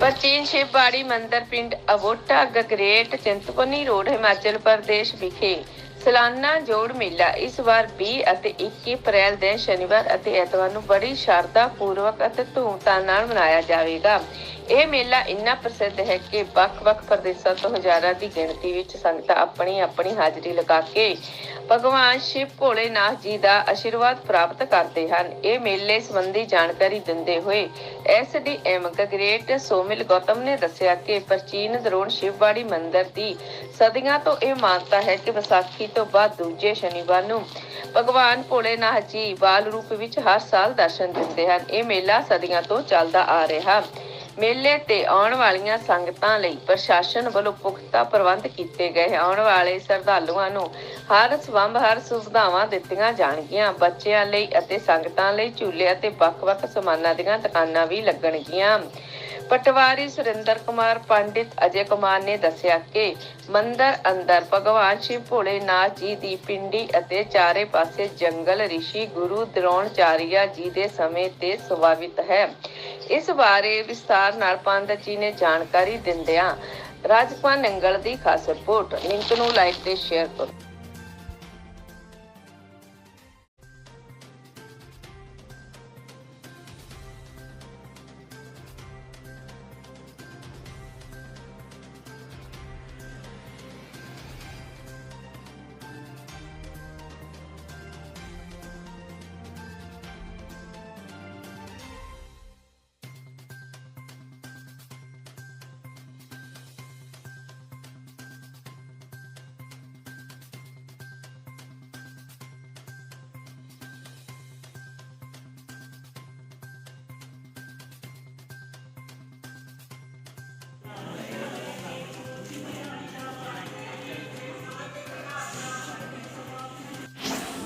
ਪ੍ਰਾਚੀਨ ਸ਼ਿਵਬਾੜੀ ਮੰਦਿਰ ਪਿੰਡ ਅਵੋਟਾ, ਗਗਰੇਟ, ਚਿੰਤਪੁਰਨੀ ਰੋਡ, ਹਿਮਾਚਲ ਪ੍ਰਦੇਸ਼ ਵਿਖੇ ਸਾਲਾਨਾ ਜੋੜ ਮੇਲਾ ਇਸ ਵਾਰ 20 ਅਤੇ 21 ਅਪ੍ਰੈਲ ਦੇ ਸ਼ਨੀਵਾਰ ਅਤੇ ਐਤਵਾਰ ਨੂੰ ਬੜੀ ਸ਼ਰਧਾ ਪੂਰਵਕ ਅਤੇ ਧੂਮਧਾਮ ਨਾਲ ਮਨਾਇਆ ਜਾਵੇਗਾ। ਇਹ ਮੇਲਾ ਇੰਨਾ ਪ੍ਰਸਿੱਧ ਹੈ ਕਿ ਵੱਖ-ਵੱਖ ਪ੍ਰਦੇਸ਼ਾਂ ਤੋਂ ਹਜ਼ਾਰਾਂ ਦੀ ਗਿਣਤੀ ਵਿੱਚ ਸੰਗਤਾਂ ਆਪਣੀ ਆਪਣੀ ਹਾਜ਼ਰੀ ਲਗਾ ਕੇ ਭਗਵਾਨ ਸ਼ਿਵ ਭੋਲੇਨਾਥ ਜੀ ਦਾ ਆਸ਼ੀਰਵਾਦ ਪ੍ਰਾਪਤ ਕਰਦੇ ਹਨ। ਇਹ ਮੇਲੇ ਸੰਬੰਧੀ ਜਾਣਕਾਰੀ ਦਿੰਦੇ ਹੋਏ ਐਸਡੀਐਮ ਗਗਰੇਟ ਸੋਮਿਲ ਗੌਤਮ ਨੇ ਦੱਸਿਆ ਕਿ ਪ੍ਰਾਚੀਨ ਦਰੋਣ ਸ਼ਿਵਬਾੜੀ ਮੰਦਿਰ ਦੀ ਸਦੀਆਂ ਤੋਂ ਇਹ ਮਾਨਤਾ ਹੈ ਕਿ ਵਿਸਾਖੀ ਤੋਂ ਬਾਅਦ ਦੂਜੇ ਸ਼ਨੀਵਾਰ ਨੂੰ ਭਗਵਾਨ ਭੋਲੇਨਾਥ ਜੀ ਬਾਲ ਰੂਪ ਵਿੱਚ ਹਰ ਸਾਲ ਦਰਸ਼ਨ ਦਿੰਦੇ ਹਨ। ਇਹ ਮੇਲਾ ਸਦੀਆਂ ਤੋਂ ਚੱਲਦਾ ਆ ਰਿਹਾ। ਮੇਲੇ ਤੇ ਆਉਣ ਵਾਲੀਆਂ ਸੰਗਤਾਂ ਲਈ ਪ੍ਰਸ਼ਾਸਨ ਵੱਲੋਂ ਪੁਖਤਾ ਪ੍ਰਬੰਧ ਕੀਤੇ ਗਏ। ਆਉਣ ਵਾਲੇ ਸ਼ਰਧਾਲੂਆਂ ਨੂੰ ਹਰ ਸਬੰਧ ਹਰ ਸੁਵਿਧਾਵਾਂ ਦਿੱਤੀਆਂ ਜਾਣਗੀਆਂ। ਬੱਚਿਆਂ ਲਈ ਅਤੇ ਸੰਗਤਾਂ ਲਈ ਝੂਲੇ ਅਤੇ ਵੱਖ-ਵੱਖ ਸਮਾਨਾਂ ਦੀਆਂ ਦੁਕਾਨਾਂ ਵੀ ਲੱਗਣਗੀਆਂ। ਪਟਵਾਰੀ ਸੁਰਿੰਦਰ ਕੁਮਾਰ, ਪੰਡਿਤ ਅਜੇ ਕੁਮਾਰ ਨੇ ਦੱਸਿਆ ਕਿ ਮੰਦਰ ਅੰਦਰ ਭਗਵਾਨ ਸ਼ਿਵ ਭੋਲੇਨਾਥ ਜੀ ਦੀ ਪਿੰਡੀ ਅਤੇ ਚਾਰੇ ਪਾਸੇ ਜੰਗਲ ਰਿਸ਼ੀ ਗੁਰੂ ਦਰੋਣਚਾਰੀਆ ਜੀ ਦੇ ਸਮੇਂ ਤੇ ਸੁਭਾਵਿਤ ਹੈ। ਇਸ ਬਾਰੇ ਵਿਸਤਾਰ ਨਾਲ ਪੰਡਤ ਜੀ ਨੇ ਜਾਣਕਾਰੀ ਦਿੰਦਿਆਂ ਰਾਜਪਾਲ ਨੰਗਲ ਦੀ ਖਾਸ ਰਿਪੋਰਟ ਲਿੰਕ ਨੂੰ ਲਾਈਕ ਤੇ ਸ਼ੇਅਰ ਕਰੋ।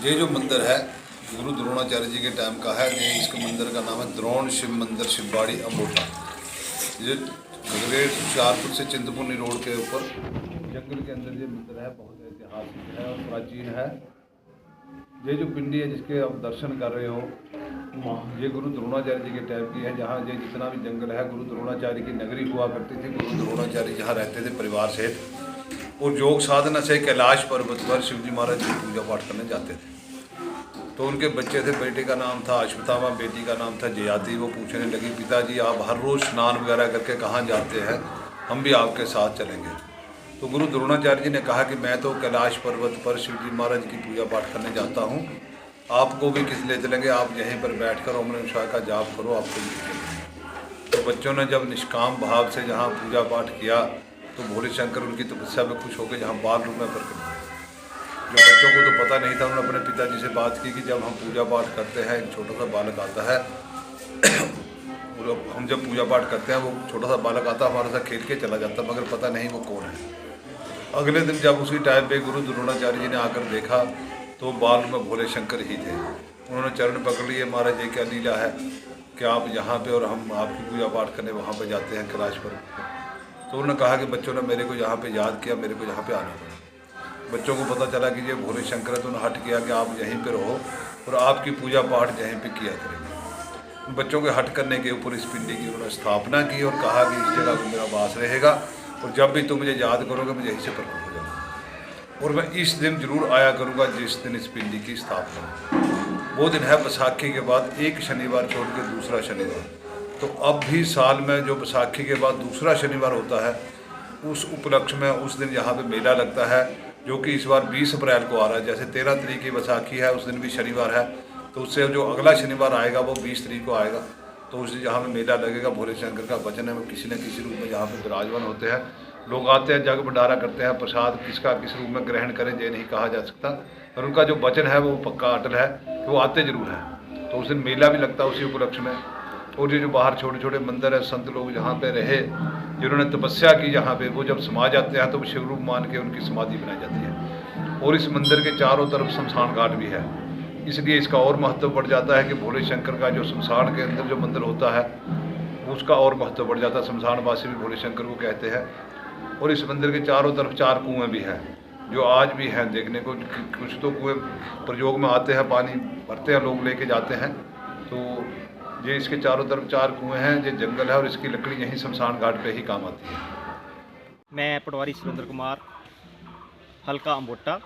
ये जो मंदिर है, गुरु द्रोणाचार्य जी के टाइम का है, ये इसके मंदिर का नाम है द्रोण शिव मंदिर, शिवबाड़ी, अम्बोटा। ये गगरेट हुशियारपुर से चिंतपूर्णी रोड के ऊपर, जंगल के अंदर ये मंदिर है, बहुत ऐतिहासिक है और प्राचीन है। ये जो पिंडी है जिसके आप दर्शन कर रहे हो, ये गुरु द्रोणाचार्य जी के टाइम की है, जहाँ ये जितना भी जंगल है, गुरु द्रोणाचार्य की नगरी हुआ करती थी, गुरु द्रोणाचार्य जहाँ रहते थे परिवार सहित। और योग साधना से कैलाश पर्वत पर शिवजी महाराज की पूजा पाठ करने जाते थे। तो उनके बच्चे थे, बेटे का नाम था अश्वत्थामा, बेटी का नाम था जयाति। वो पूछने लगी, पिताजी, आप हर रोज़ स्नान वगैरह करके कहाँ जाते हैं? हम भी आपके साथ चलेंगे। तो गुरु द्रोणाचार्य जी ने कहा कि मैं तो कैलाश पर्वत पर शिव जी महाराज की पूजा पाठ करने जाता हूँ। आपको भी किस ले चलेंगे? आप यहीं पर बैठ कर नमः शिवाय का जाप करो, आपको तो बच्चों ने जब निष्काम भाव से जहाँ पूजा पाठ किया तो भोले शंकर उनकी तपस्या में खुश होकर जहाँ बाल रूप में प्रकट हुए जो बच्चों को तो पता नहीं था, उन्होंने अपने पिताजी से बात की कि जब हम पूजा पाठ करते हैं, एक छोटा सा बालक आता है हम जब पूजा पाठ करते हैं, वो छोटा सा बालक आता है हमारे साथ खेल के चला जाता, मगर पता नहीं वो कौन है। अगले दिन जब उसी टाइम पे गुरु द्रोणाचार्य जी ने आकर देखा तो बाल में भोले शंकर ही थे। उन्होंने चरण पकड़ लिए, महाराज ये क्या लीला है? कि आप यहाँ पे और हम आपकी पूजा पाठ करने वहाँ पे जाते हैं कैलाश पर? तो उन्होंने कहा कि बच्चों ने मेरे को यहाँ पे याद किया, मेरे को यहाँ पे आना पड़ा। बच्चों को पता चला कि ये भोले शंकर है तो उन्होंने हट किया कि आप यहीं पे रहो और आपकी पूजा पाठ यहीं पे किया करेंगे। बच्चों के हट करने के ऊपर इस पिंडी की उन्होंने स्थापना की और कहा कि इस जगह पर मेरा वास रहेगा और जब भी तुम मुझे याद करोगे मैं यहीं से प्रकट हो जाऊँगा और मैं इस दिन ज़रूर आया करूँगा जिस दिन इस पिंडी की स्थापना वो दिन है बैसाखी के बाद, एक शनिवार छोड़ के दूसरा शनिवार। तो अब भी साल में जो बैसाखी के बाद दूसरा शनिवार होता है, उस उपलक्ष्य में उस दिन यहाँ पे मेला लगता है, जो कि इस बार 20 अप्रैल को आ रहा है। जैसे 13 तरीक की बैसाखी है, उस दिन भी शनिवार है तो उससे जो अगला शनिवार आएगा, वो 20 तरीक को आएगा। तो उस दिन जहाँ पे मेला लगेगा, भोले शंकर का वचन है, वो किसी न किसी रूप में यहाँ पे विराजमान होते हैं। लोग आते हैं, जग भंडारा करते हैं, प्रसाद किसका किस रूप में ग्रहण करें, ये नहीं कहा जा सकता। पर उनका जो वचन है, वो पक्का अटल है, वो आते ज़रूर हैं। तो उस दिन मेला भी लगता है उसी उपलक्ष्य में। और ये जो बाहर छोटे छोटे मंदिर है संत लोग जहाँ पे रहे जिन्होंने तपस्या की यहाँ पे वो जब समा जाते हैं तो वो शिव रूप मान के उनकी समाधि बनाई जाती है और इस मंदिर के चारों तरफ़ शमशान घाट भी है इसलिए इसका और महत्व बढ़ जाता है कि भोले शंकर का जो शमशान के अंदर जो मंदिर होता है उसका और महत्व बढ़ जाता है शमशान वासी भी भोले शंकर को कहते हैं और इस मंदिर के चारों तरफ़ चार कुएँ भी हैं जो आज भी हैं देखने को कुछ तो कुएँ प्रयोग में आते हैं पानी भरते हैं लोग लेके जाते हैं तो ये इसके चारों तरफ़ चार कुएँ हैं, ये जंगल है और इसकी लकड़ी यहीं शमशान घाट पे ही काम आती है। मैं पटवारी सुरेंद्र कुमार, हल्का अम्बोटा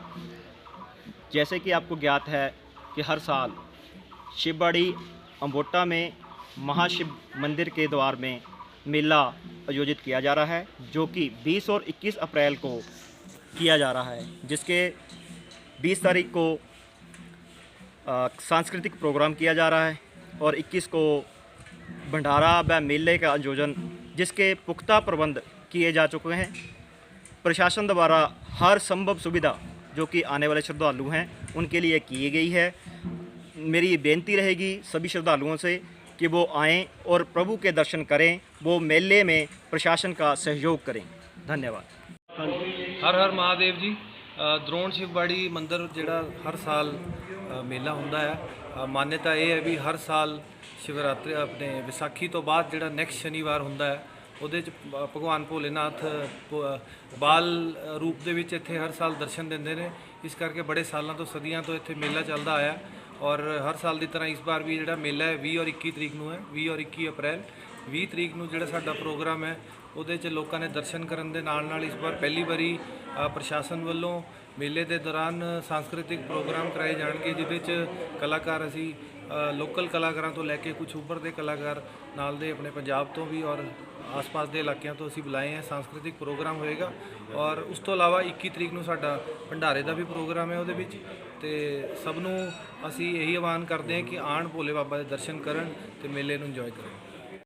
जैसे कि आपको ज्ञात है कि हर साल शिवबाड़ी अम्बोटा में महाशिव मंदिर के द्वार में मेला आयोजित किया जा रहा है, जो कि 20 और 21 अप्रैल को किया जा रहा है, जिसके 20 तारीख को सांस्कृतिक प्रोग्राम किया जा रहा है। और 21 को भंडारा व मेले का आयोजन, जिसके पुख्ता प्रबंध किए जा चुके हैं। प्रशासन द्वारा हर संभव सुविधा, जो कि आने वाले श्रद्धालु हैं, उनके लिए की गई है। मेरी ये बेनती रहेगी सभी श्रद्धालुओं से कि वो आएँ और प्रभु के दर्शन करें, वो मेले में प्रशासन का सहयोग करें। धन्यवाद। हर हर महादेव जी। ਦਰੋਣ ਸ਼ਿਵਬਾੜੀ ਮੰਦਿਰ ਜਿਹੜਾ ਹਰ ਸਾਲ ਮੇਲਾ ਹੁੰਦਾ ਹੈ। ਮਾਨਤਾ ਇਹ ਹੈ ਵੀ ਹਰ ਸਾਲ ਸ਼ਿਵਰਾਤਰੀ ਆਪਣੇ ਵਿਸਾਖੀ ਤੋਂ ਬਾਅਦ ਜਿਹੜਾ ਨੈਕਸਟ ਸ਼ਨੀਵਾਰ ਹੁੰਦਾ ਹੈ, ਉਹਦੇ ਚ ਭਗਵਾਨ ਭੋਲੇਨਾਥ ਬਾਲ ਰੂਪ ਦੇ ਵਿੱਚ ਇੱਥੇ ਹਰ ਸਾਲ ਦਰਸ਼ਨ ਦਿੰਦੇ ਨੇ। ਇਸ ਕਰਕੇ ਬੜੇ ਸਾਲਾਂ ਤੋਂ, ਸਦੀਆਂ ਤੋਂ ਇੱਥੇ ਮੇਲਾ ਚੱਲਦਾ ਆਇਆ ਔਰ ਹਰ ਸਾਲ ਦੀ ਤਰ੍ਹਾਂ ਇਸ ਵਾਰ ਵੀ ਜਿਹੜਾ ਮੇਲਾ ਹੈ 20 ਔਰ 21 ਤਰੀਕ ਨੂੰ ਹੈ 20 ਔਰ 21 ਅਪ੍ਰੈਲ। 20 ਤਰੀਕ ਨੂੰ ਜਿਹੜਾ ਸਾਡਾ ਪ੍ਰੋਗਰਾਮ ਹੈ ਉਹਦੇ 'ਚ ਲੋਕਾਂ ਨੇ ਦਰਸ਼ਨ ਕਰਨ ਦੇ ਨਾਲ ਨਾਲ ਇਸ ਵਾਰ ਪਹਿਲੀ ਵਾਰੀ ਪ੍ਰਸ਼ਾਸਨ ਵੱਲੋਂ ਮੇਲੇ ਦੇ ਦੌਰਾਨ ਸੰਸਕ੍ਰਿਤਿਕ ਪ੍ਰੋਗਰਾਮ ਕਰਾਏ ਜਾਣਗੇ, ਜਿਹਦੇ 'ਚ ਕਲਾਕਾਰ ਅਸੀਂ ਲੋਕਲ ਕਲਾਕਾਰਾਂ ਤੋਂ ਲੈ ਕੇ ਕੁਝ ਉੱਭਰਦੇ ਕਲਾਕਾਰ ਨਾਲ ਦੇ ਆਪਣੇ ਪੰਜਾਬ ਤੋਂ ਵੀ ਔਰ ਆਸ-ਪਾਸ ਦੇ ਇਲਾਕਿਆਂ ਤੋਂ ਅਸੀਂ ਬੁਲਾਏ ਹਾਂ। ਸੰਸਕ੍ਰਿਤਿਕ ਪ੍ਰੋਗਰਾਮ ਹੋਏਗਾ ਔਰ ਉਸ ਤੋਂ ਇਲਾਵਾ 21 ਤਰੀਕ ਨੂੰ ਸਾਡਾ ਭੰਡਾਰੇ ਦਾ ਵੀ ਪ੍ਰੋਗਰਾਮ ਹੈ ਉਹਦੇ ਵਿੱਚ ਤੇ ਸਭ ਨੂੰ ਅਸੀਂ ਇਹੀ ਆਹਵਾਨ ਕਰਦੇ ਹਾਂ ਕਿ ਆਣ ਭੋਲੇ ਬਾਬਾ ਦੇ ਦਰਸ਼ਨ ਕਰਨ ਤੇ ਮੇਲੇ ਨੂੰ ਇੰਜੋਏ ਕਰਨ।